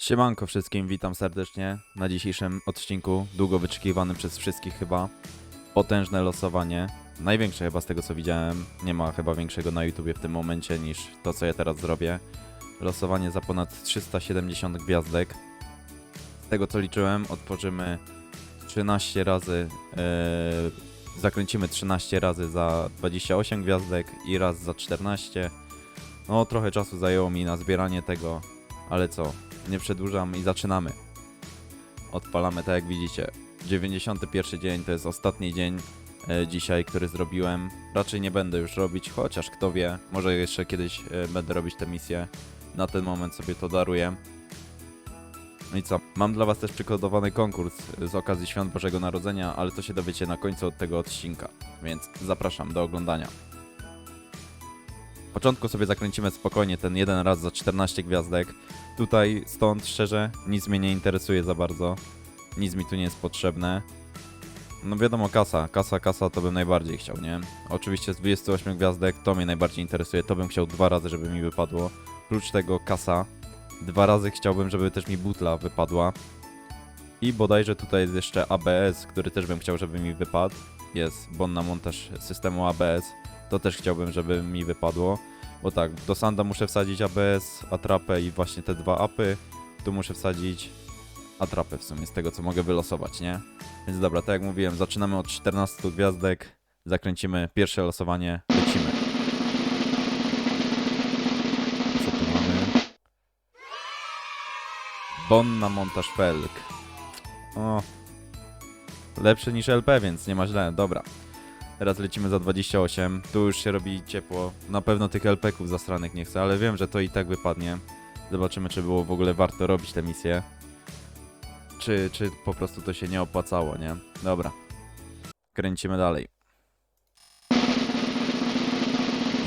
Siemanko wszystkim, witam serdecznie na dzisiejszym odcinku, długo wyczekiwanym przez wszystkich chyba. Potężne losowanie, największe chyba z tego co widziałem, nie ma chyba większego na YouTubie w tym momencie niż to co ja teraz zrobię. Losowanie za ponad 370 gwiazdek. Z tego co liczyłem, otworzymy 13 razy, yy, zakręcimy 13 razy za 28 gwiazdek i raz za 14. No trochę czasu zajęło mi na zbieranie tego, ale co, nie przedłużam i zaczynamy. Odpalamy tak jak widzicie. 91 dzień to jest ostatni dzień e, dzisiaj, który zrobiłem. Raczej nie będę już robić, chociaż kto wie, może jeszcze kiedyś e, będę robić tę misję. Na ten moment sobie to daruję. No i co? Mam dla Was też przygotowany konkurs e, z okazji Świąt Bożego Narodzenia, ale to się dowiecie na końcu od tego odcinka, więc zapraszam do oglądania. W początku sobie zakręcimy spokojnie ten jeden raz za 14 gwiazdek. Tutaj stąd szczerze nic mnie nie interesuje za bardzo. Nic mi tu nie jest potrzebne. No wiadomo, kasa, kasa, kasa to bym najbardziej chciał, nie? Oczywiście z 28 gwiazdek to mnie najbardziej interesuje, to bym chciał dwa razy, żeby mi wypadło. Oprócz tego kasa. Dwa razy chciałbym, żeby też mi butla wypadła. I bodajże tutaj jest jeszcze ABS, który też bym chciał, żeby mi wypadł. Jest bon na montaż systemu ABS. To też chciałbym, żeby mi wypadło. Bo tak, do sanda muszę wsadzić ABS, atrapę i właśnie te dwa apy. Tu muszę wsadzić atrapę w sumie z tego, co mogę wylosować, nie? Więc dobra, tak jak mówiłem, zaczynamy od 14 gwiazdek. Zakręcimy pierwsze losowanie, lecimy. Co tu mamy? Bon na montaż felg. O. Lepszy niż LP, więc nie ma źle, dobra. Teraz lecimy za 28. Tu już się robi ciepło. Na pewno tych LP-ków zasranych nie chcę, ale wiem, że to i tak wypadnie. Zobaczymy, czy było w ogóle warto robić tę misję. Czy, czy po prostu to się nie opłacało, nie? Dobra. Kręcimy dalej.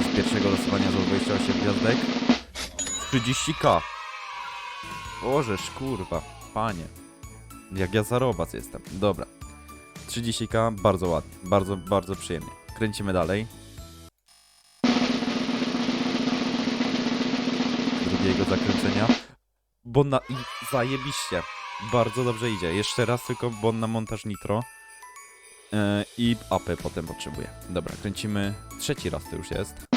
Z pierwszego losowania za 28 gwiazdek. 30k. Bożeż, kurwa. Panie. Jak ja zarobac jestem. Dobra. 30k, bardzo ładnie, bardzo, bardzo przyjemnie. Kręcimy dalej. Drugiego zakręcenia. Bon na... zajebiście. Bardzo dobrze idzie. Jeszcze raz tylko bon na montaż nitro. Yy, I apy potem potrzebuję. Dobra, kręcimy. Trzeci raz to już jest.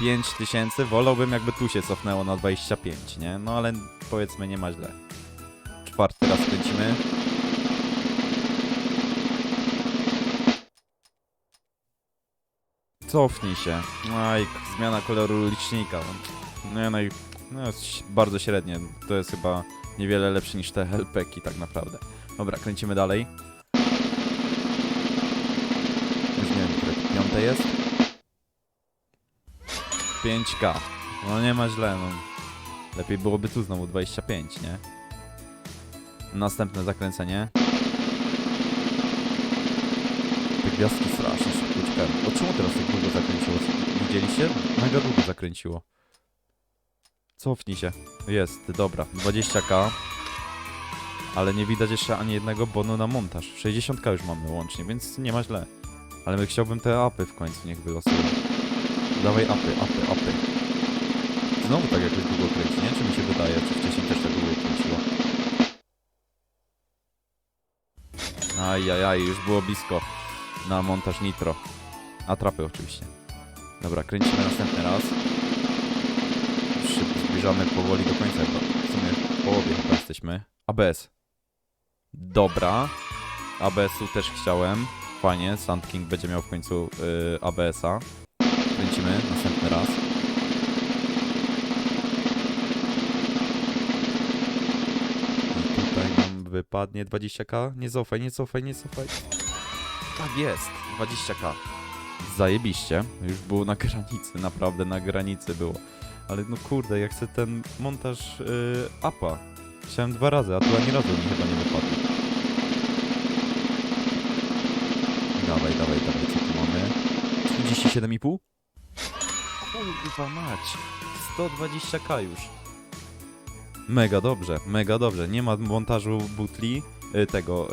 Pięć tysięcy, wolałbym jakby tu się cofnęło na 25, nie? No ale powiedzmy nie ma źle. Czwarty raz kręcimy. Cofnij się. Aj, zmiana koloru licznika. No, no i no bardzo średnie. To jest chyba niewiele lepsze niż te helpeki tak naprawdę. Dobra, kręcimy dalej. Już nie wiem, które piąte jest. 5K. No nie ma źle, no. Lepiej byłoby tu znowu 25, nie? Następne zakręcenie. Te gwiazdki strasznie uciekają. O czemu teraz tak długo zakręciło? Widzieliście? Mega długo zakręciło. Cofnij się. Jest, dobra. 20k. Ale nie widać jeszcze ani jednego bonu na montaż. 60k już mamy łącznie, więc nie ma źle. Ale chciałbym te apy w końcu niech wylosują. Dawaj apy, apy, apy. Znowu tak jakoś długo kręci, nie? Czy mi się wydaje, czy wcześniej też tak długo kręciło? Ajajaj, już było blisko na montaż nitro. Atrapy oczywiście. Dobra, kręcimy następny raz. Już się zbliżamy powoli do końca chyba. W sumie w połowie chyba jesteśmy. ABS. Dobra. ABS-u też chciałem. Fajnie, Sand King będzie miał w końcu yy, ABS-a. Wypadnie 20k. Nie cofaj, nie cofaj, nie cofaj. Tak jest, 20k. Zajebiście. Już było na granicy, naprawdę na granicy było. Ale no kurde, ja chcę ten montaż yy, apa. Chciałem dwa razy, a tu ani razu mi chyba nie wypadło. Dawaj, dawaj, dawaj, co tu mamy? 37,5? Kurwa mać. 120k już. Mega dobrze, mega dobrze. Nie ma montażu butli, y, tego,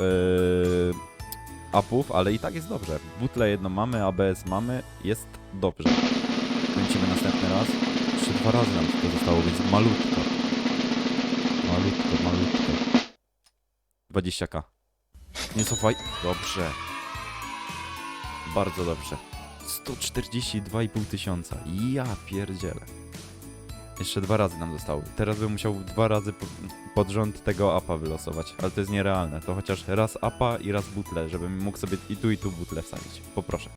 yy, ale i tak jest dobrze. Butle jedno mamy, ABS mamy, jest dobrze. Kręcimy następny raz. Jeszcze dwa razy nam to zostało, więc malutko. Malutko, malutko. 20k. Nie cofaj. Dobrze. Bardzo dobrze. 142,5 tysiąca. Ja pierdzielę. Jeszcze dwa razy nam zostało. Teraz bym musiał dwa razy po- pod rząd tego apa wylosować, ale to jest nierealne. To chociaż raz apa i raz butle, żebym mógł sobie i tu i tu butle wsadzić. Poproszę.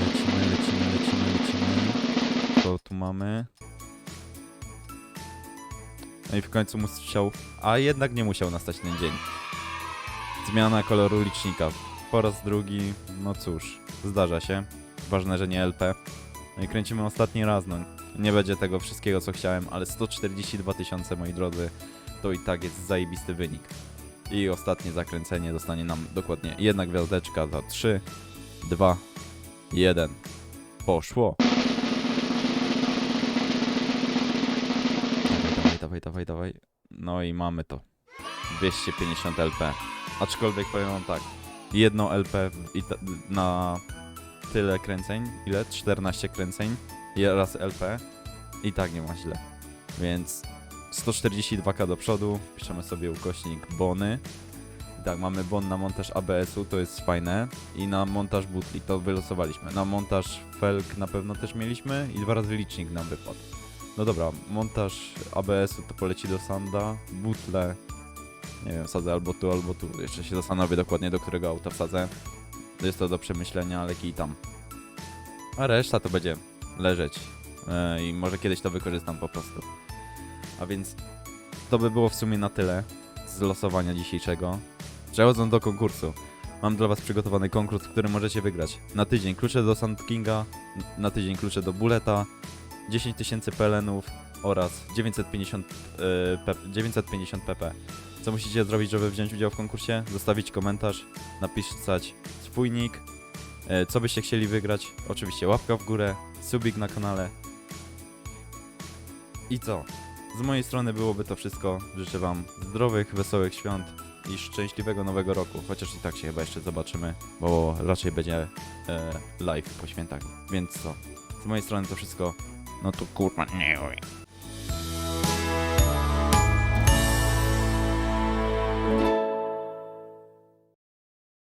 Lecimy, lecimy, lecimy, lecimy. Co tu mamy? No i w końcu musiał, a jednak nie musiał nastać ten dzień. Zmiana koloru licznika. Po raz drugi, no cóż, zdarza się. Ważne, że nie LP. No i kręcimy ostatni raz, no. Nie będzie tego wszystkiego, co chciałem, ale 142 tysiące, moi drodzy, to i tak jest zajebisty wynik. I ostatnie zakręcenie dostanie nam dokładnie jedna gwiazdeczka za 3, 2, 1. Poszło. Dawaj, dawaj, dawaj, dawaj. No i mamy to. 250 LP. Aczkolwiek powiem wam tak. Jedno LP na tyle kręceń. Ile? 14 kręceń. i Raz LP. I tak nie ma źle. Więc 142k do przodu. Piszemy sobie ukośnik bony. I tak, mamy bon na montaż ABS-u, to jest fajne. I na montaż butli, to wylosowaliśmy. Na montaż felk na pewno też mieliśmy i dwa razy licznik nam wypadł. No dobra, montaż ABS-u to poleci do Sanda, butle, nie wiem, wsadzę albo tu, albo tu. Jeszcze się zastanowię dokładnie, do którego auta wsadzę. Jest to do przemyślenia, ale kij tam. A reszta to będzie leżeć. E, I może kiedyś to wykorzystam po prostu. A więc to by było w sumie na tyle z losowania dzisiejszego. Przechodząc do konkursu. Mam dla Was przygotowany konkurs, w którym możecie wygrać na tydzień klucze do Sand Kinga, na tydzień klucze do Buleta, 10 tysięcy pelenów oraz 950, e, pe- 950 pp. Co musicie zrobić, żeby wziąć udział w konkursie? Zostawić komentarz, napisać swój nick, e, co byście chcieli wygrać. Oczywiście łapka w górę, subik na kanale. I co? Z mojej strony byłoby to wszystko. Życzę Wam zdrowych, wesołych świąt i szczęśliwego nowego roku. Chociaż i tak się chyba jeszcze zobaczymy, bo raczej będzie e, live po świętach. Więc co? Z mojej strony to wszystko. No to kurwa nie.